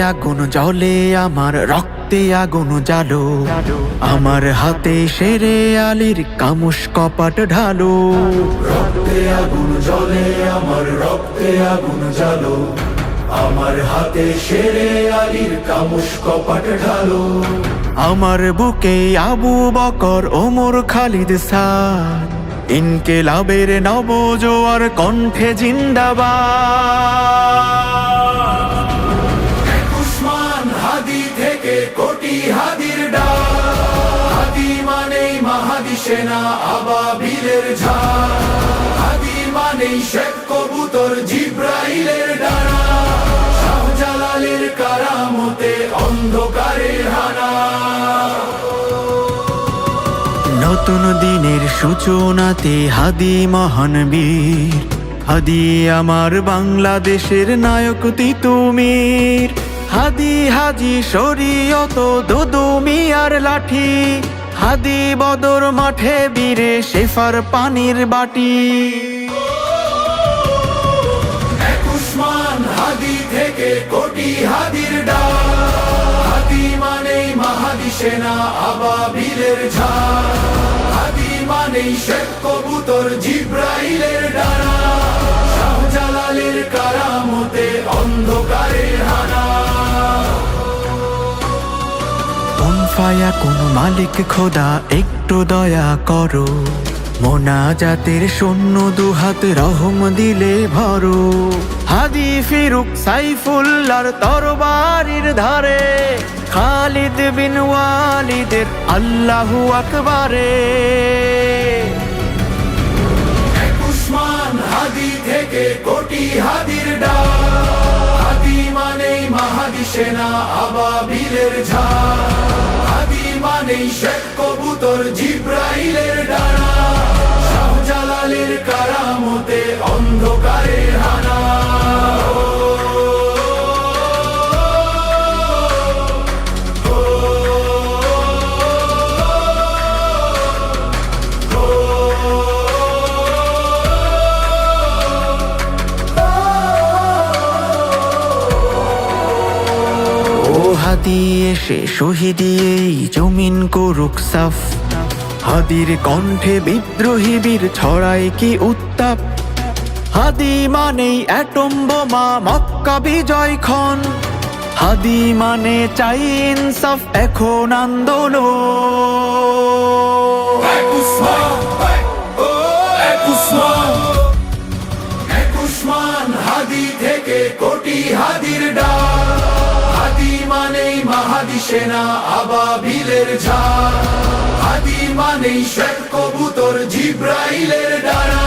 আগুন জলে আমার রক্তে আগুন জালো আমার হাতে সেরে আলির কামুস কপাট ঢালো। রক্তে আগুন জলে আমার রক্তে আগুন জালো আমার হাতে সেরে আলীর কামুস কপাট ঢালো। আমার বুকে আবু বকর, ওমর খালিদ সাদ। ইনকেলাবের নব জোয়ার কণ্ঠে জিন্দাবাদ। কোটি হাদির ডাক হাদি মানেই আবাবিলের ঝাঁ। হাদি মানেই শেখ কবুতর জিব্রাইলের ডানা। শাহজালালের কারামতে অন্ধকারের হানা। নতুন দিনের সূচনাতে হাদি মহান বীর। হাদি আমার বাংলাদেশের নায়ক তিতুমির। হাদি হাজি শরীয়ত দুদু মিয়ার লাঠি। হাদি বদর মাঠে বীরে শেফার পানির বাটি। হাদি থেকে কোটি হাদির ডাক হাদি মানেই মাহাদি সেনা আবাবিলের ঝাঁ হাদি মানেই শেখ কবুতর জিব্রাইলের ডানা ফায়া কোন মালিক খোদা, একটু দয়া করো। মোনা মোনাজাতের শূন্য দুহাত রহম দিলে ভরো। হাদি ফিরুক সাইফুল্লার তরবারির ধারে, খালিদ বিন ওয়ালিদের আল্লাহু আকবারে। উসমান হাদি থেকে কোটি হাদির ডাক, হাদি আবাবিলের ঝাঁ মানেই শেখ কবুতর জিব্রাইলের ডানা। শাহজালালের কারামতে অন্ধকারের হানা ও হাদি এসে শহীদি এই জমিন করুক সাফ। হাদির কণ্ঠে বিদ্রোহী বীর ছড়ায় কি উত্তাপ? হাদি মানেই অ্যাটম বোমা মক্কা বিজয় খন হাদি মানে চাই ইনসাফ, এখন আন্দোলন। হাদি থেকে কোটি হাদির ডাক। মাহাদি সেনা আবাবিলের ঝাড়। হাদি মানেই শেখ কবুতর জিব্রাইলের ডানা।